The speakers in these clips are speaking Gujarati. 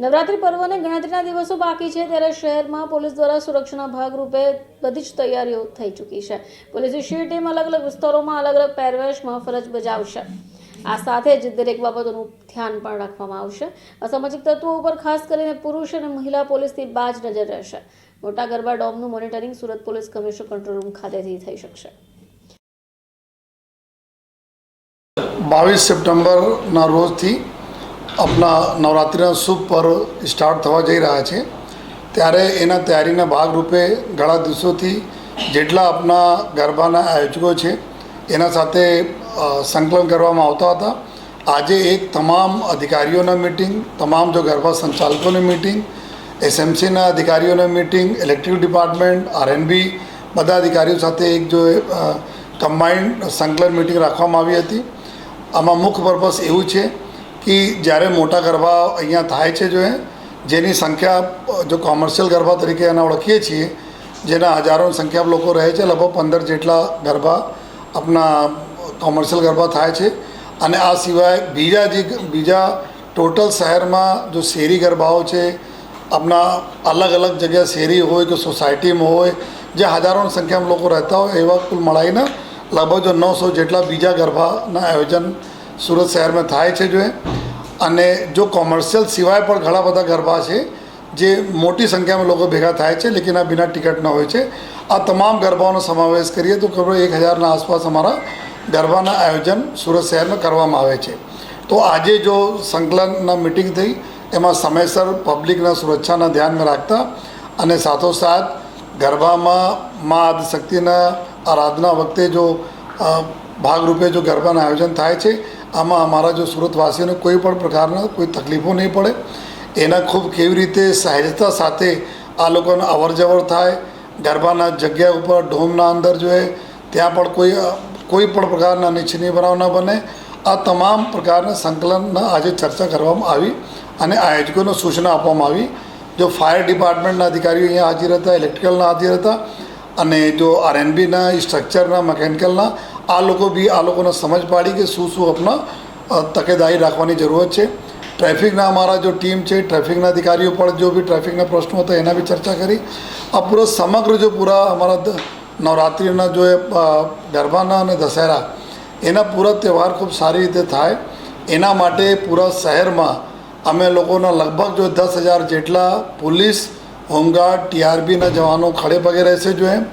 નવરાત્રી પર્વને ગણતરીના દિવસો બાકી છે ત્યારે શહેરમાં પોલીસ દ્વારા સુરક્ષાના ભાગરૂપે બધી જ તૈયારીઓ થઈ ચૂકી છે. પોલીસ શી ટીમ અલગ અલગ વિસ્તારોમાં અલગ અલગ પહેરવેશમાં ફરજ બજાવશે. આ સાથે જ દરેક બાબતોનું ધ્યાન પણ રાખવામાં આવશે. અસામાજિક તત્વો ઉપર ખાસ કરીને પુરુષ અને મહિલા પોલીસથી બાજ નજર રહેશે. મોટા garba ડોમનું monitoring Surat police commissioner control room ખાતેથી થઈ શકશે. બાવીસ સપ્ટેમ્બરના રોજથી આપણા નવરાત્રિના શુભ પર્વ સ્ટાર્ટ થવા જઈ રહ્યા છે. ત્યારે એના તૈયારીના ભાગરૂપે ઘણા દિવસોથી જેટલા આપણા ગરબાના આયોજકો છે, એના સાથે સંકલન કરવામાં આવતા હતા. આજે એક તમામ અધિકારીઓના મિટિંગ તમામ જો ગરબા સંચાલકોની મિટિંગ એસએમસીના અધિકારીઓની મિટિંગ ઇલેક્ટ્રિક ડિપાર્ટમેન્ટ આરએનબી બધા અધિકારીઓ સાથે એક જો કમ્બાઇન્ડ સંકલન મિટિંગ રાખવામાં આવી હતી. આમાં મુખ્ય પર્પસ એવું છે કે જ્યારે મોટા ગરબા અહીંયા થાય છે જો જેની સંખ્યા, જો કોમર્શિયલ ગરબા તરીકે એના ઓળખીએ છીએ, જેના હજારોની સંખ્યામાં લોકો રહે છે, લગભગ પંદર જેટલા ગરબા આપણા કોમર્શિયલ ગરબા થાય છે. અને આ સિવાય બીજા જે બીજા ટોટલ શહેરમાં જો શેરી ગરબાઓ છે આપણા અલગ અલગ જગ્યા શેરી હોય કે સોસાયટીમાં હોય, જે હજારોની સંખ્યામાં લોકો રહેતા હોય, એવા કુલ મળાઈને લગભગ જો નવસો જેટલા બીજા ગરબાના આયોજન સુરત શહેરમાં થાય છે જોઈએ અને જો કોમર્શિયલ સિવાય પણ ઘણા બધા ગરબા છે, જે મોટી સંખ્યામાં લોકો ભેગા થાય છે, લેકિન આ બિના ટિકિટના હોય છે. આ તમામ ગરબાઓનો સમાવેશ કરીએ તો કરોડ એક હજારના આસપાસ અમારા ગરબાના આયોજન સુરત શહેરમાં કરવામાં આવે છે. તો આજે જો સંકલનના મિટિંગ થઈ, એમાં સમયસર પબ્લિકના સુરક્ષાના ધ્યાનમાં રાખતા અને સાથોસાથ ગરબામાં મા આદિશક્તિના આરાધના વખતે જો ભાગરૂપે જો ગરબાના આયોજન થાય છે આમાં અમારા જો સુરતવાસીઓને કોઈ પણ પ્રકારના કોઈ તકલીફો નહીં પડે, એના ખૂબ કેવી રીતે સહેજતા સાથે આ લોકોને અવર જવર થાય, ગરબાના જગ્યા ઉપર ઢોમના અંદર જોઈએ ત્યાં પણ કોઈ કોઈ પણ પ્રકારના નિચ્છનીય બનાવ ન બને. આ તમામ પ્રકારના સંકલનના આજે ચર્ચા કરવામાં આવી અને આયોજકોને સૂચના આપવામાં આવી. જો ફાયર ડિપાર્ટમેન્ટના અધિકારીઓ અહીંયા હાજર હતા, ઇલેક્ટ્રિકલના હાજર હતા અને જો આરએનબીના સ્ટ્રક્ચરના, મિકેનિકલના આ લોકો બી આ લોકોને સમજ પાડી કે શું શું આપણા તકેદારી રાખવાની જરૂરત છે. ટ્રાફિકના અમારા જો ટીમ છે, ટ્રાફિકના અધિકારીઓ પણ જો બી ટ્રાફિકના પ્રશ્નો હતા એના બી ચર્ચા કરી. આ પૂરો સમગ્ર જો પૂરા અમારા નવરાત્રિના જો ગરબાના અને દશેરા, એના પૂરા તહેવાર ખૂબ સારી રીતે થાય. એના માટે પૂરા શહેરમાં અમે લોકોના લગભગ જો દસ હજાર જેટલા પોલીસ, હોમગાર્ડ, ટીઆરબીના જવાનો ખડે પગે રહેશે જો એમ.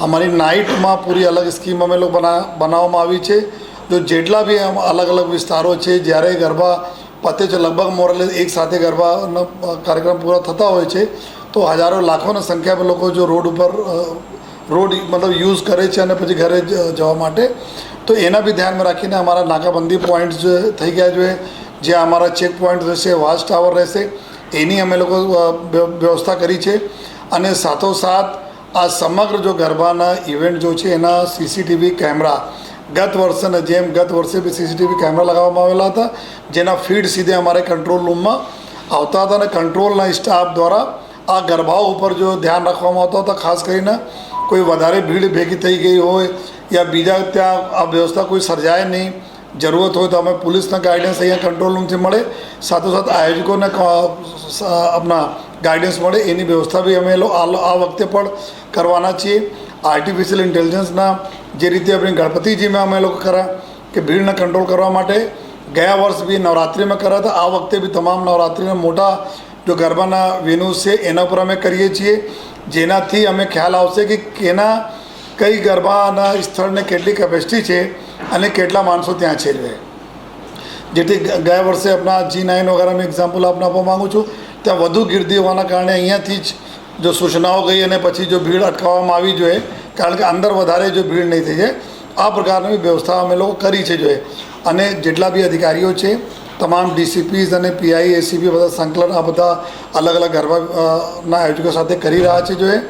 અમારી નાઇટમાં પૂરી અલગ સ્કીમ અમે લોકો બના, બનાવવામાં આવી છે. જો જેટલા બી અલગ અલગ વિસ્તારો છે, જ્યારે ગરબા પતે છે, લગભગ મોરલે એક સાથે ગરબાનો કાર્યક્રમ પૂરા થતા હોય છે, તો હજારો, લાખોની સંખ્યામાં લોકો જો રોડ ઉપર રોડ મતલબ યુઝ કરે છે અને પછી ઘરે જવા માટે, તો એના બી ધ્યાનમાં રાખીને અમારા નાકાબંધી પોઈન્ટ્સ થઈ ગયા જોઈએ જે અમારા ચેક પોઈન્ટ રહેશે વાચ ટાવર રહેશે, એની અમે લોકો વ્યવસ્થા કરી છે. અને સાથોસાથ આ સમગ્ર જો ગરબાના ઇવેન્ટ જો છે, એના સીસીટીવી કેમેરા ગત વર્ષને જેમ ગત વર્ષે બી સીસીટીવી કેમેરા લગાવવામાં આવેલા હતા, જેના ફીડ સીધે અમારે કંટ્રોલ રૂમમાં આવતા હતા અને કંટ્રોલના સ્ટાફ દ્વારા આ ગરબાઓ ઉપર જો ધ્યાન રાખવામાં આવતો હતા, ખાસ કરીને કોઈ વધારે ભીડ ભેગી થઈ ગઈ હોય યા બીજા ત્યાં આ વ્યવસ્થા કોઈ સર્જાય નહીં, જરૂરત હોય તો અમે પોલીસના ગાઈડન્સ અહીંયા કંટ્રોલ રૂમથી મળે. સાથોસાથ આયોજકોને આપણા ગાઈડન્સ મળે, એની વ્યવસ્થા બી અમે આ વખતે પણ કરવાના છીએ. આર્ટિફિશિયલ ઇન્ટેલિજન્સના જે રીતે આપણે ગણપતિજીમાં અમે લોકો કર્યા કે ભીડને કંટ્રોલ કરવા માટે ગયા વર્ષ બી નવરાત્રિમાં કર્યા હતા. આ વખતે બી તમામ નવરાત્રિના મોટા જો ગરબાના વેન્યુઝ છે, એના ઉપર અમે કરીએ છીએ. જેનાથી અમે ખ્યાલ આવશે કે કેના કઈ ગરબાના સ્થળને કેટલી કેપેસિટી છે અને કેટલા માણસો ત્યાં છે. જેથી ગયા વર્ષે આપણા જી નાઇન વગેરેનું એક્ઝામ્પલ આપને આપવા માગું છું. ત્યાં વધુ ગીર્દી હોવાના કારણે અહીંયાથી જ જો સૂચનાઓ ગઈ અને પછી જો ભીડ અટકાવવામાં આવી જોઈએ, કારણ કે અંદર વધારે જો ભીડ નહીં થઈ જાય, આ પ્રકારની વ્યવસ્થા અમે લોકો કરી છે જોઈએ. અને જેટલા બી અધિકારીઓ છે, તમામ ડીસીપીઝ અને પીઆઈ એસીપી બધા સંકલન આ બધા અલગ અલગ ગરબાના આયોજકો સાથે કરી રહ્યા છે જોઈએ.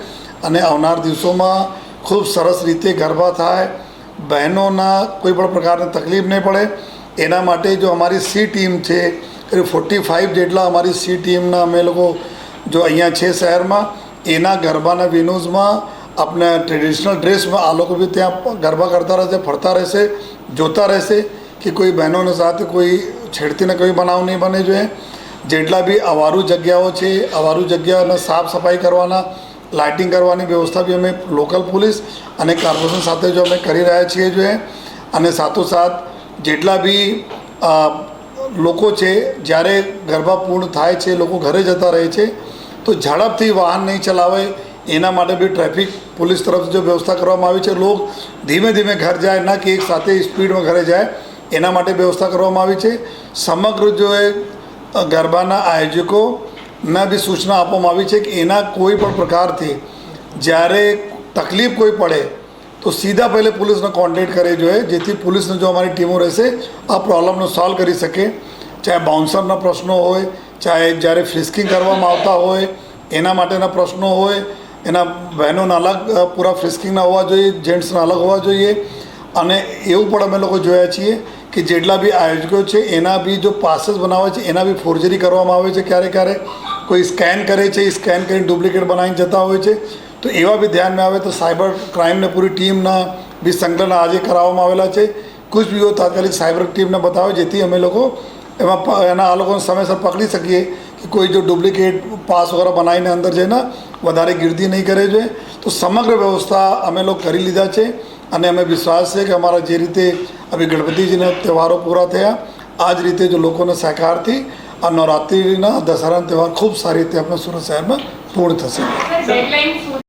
અને આવનાર દિવસોમાં ખૂબ સરસ રીતે ગરબા થાય, બહેનોના કોઈ પણ પ્રકારની તકલીફ નહીં પડે. એના માટે જો અમારી સી ટીમ છે કરીબ ફોર્ટી ફાઇવ જેટલા અમારી સી ટીમના અમે લોકો જો અહીંયા છે શહેરમાં, એના ગરબાના વિનોઝમાં આપણે ટ્રેડિશનલ ડ્રેસમાં આ લોકો બી ત્યાં ગરબા કરતા રહેશે, ફરતા રહેશે, જોતા રહેશે કે કોઈ બહેનોને સાથે કોઈ છેડતીને કોઈ બનાવ નહીં બને જોઈએ. જેટલા બી અવારું જગ્યાઓ છે, અવારું જગ્યાઓને સાફ સફાઈ કરવાના લાઇટિંગ કરવાની વ્યવસ્થા બી અમે લોકલ પોલીસ અને કોર્પોરેશન સાથે જો અમે કરી રહ્યા છીએ જોઈએ. અને સાથોસાથ જેટલા બી લોકો છે, જ્યારે ગરબા પૂર્ણ થાય છે, લોકો ઘરે જતા રહે છે, તો ઝડપથી વાહન નહીં ચલાવે, એના માટે બી ટ્રાફિક પોલીસ તરફથી જો વ્યવસ્થા કરવામાં આવી છે, લોક ધીમે ધીમે ઘર જાય, ના કે એક સાથે સ્પીડમાં ઘરે જાય, એના માટે વ્યવસ્થા કરવામાં આવી છે. સમગ્ર જો એ ગરબાના આયોજકોને બી સૂચના આપવામાં આવી છે કે એના કોઈ પણ પ્રકારથી જ્યારે તકલીફ કોઈ પડે તો સીધા પહેલે પોલીસનો કોન્ટેક્ટ કરવી જોઈએ જેથી પોલીસને જો અમારી ટીમો રહેશે, આ પ્રોબ્લેમનો સોલ્વ કરી શકે. ચાહે બાઉન્સરના પ્રશ્નો હોય, ચાહે જ્યારે ફ્રિસ્કિંગ કરવામાં આવતા હોય, એના માટેના પ્રશ્નો હોય, એના બહેનોના અલગ પૂરા ફ્રિસ્કિંગના હોવા જોઈએ જેન્ટ્સના અલગ હોવા જોઈએ. અને એવું પણ અમે લોકો જોયા છીએ કે જેટલા બી આયોજકો છે, એના બી જો પાસેસ બનાવે છે, એના બી ફોર્જરી કરવામાં આવે છે ક્યારેક ક્યારેક. કોઈ સ્કેન કરે છે, એ સ્કેન કરીને ડુપ્લિકેટ બનાવીને જતા હોય છે. તો એવા બી ધ્યાનમાં આવે તો સાયબર ક્રાઇમને પૂરી ટીમના બી સંકલન આજે કરાવવામાં આવેલા છે. કુછ તાત્કાલિક સાયબર ટીમને બતાવે જેથી અમે લોકો એમાં એના આ લોકોને સમયસર પકડી શકીએ કે કોઈ જો ડુપ્લિકેટ પાસ વગેરે બનાવીને અંદર જઈને વધારે ગીર્દી નહીં કરે જોઈએ તો સમગ્ર વ્યવસ્થા અમે લોકો કરી લીધા છે અને અમે વિશ્વાસ છે કે અમારા જે રીતે અભી ગણપતિજીના તહેવારો પૂરા થયા આ જ રીતે જો લોકોના સહકારથી આ નવરાત્રિના દશહરાના તહેવાર ખૂબ સારી રીતે આપણા સુરત શહેરમાં પૂર્ણ થશે.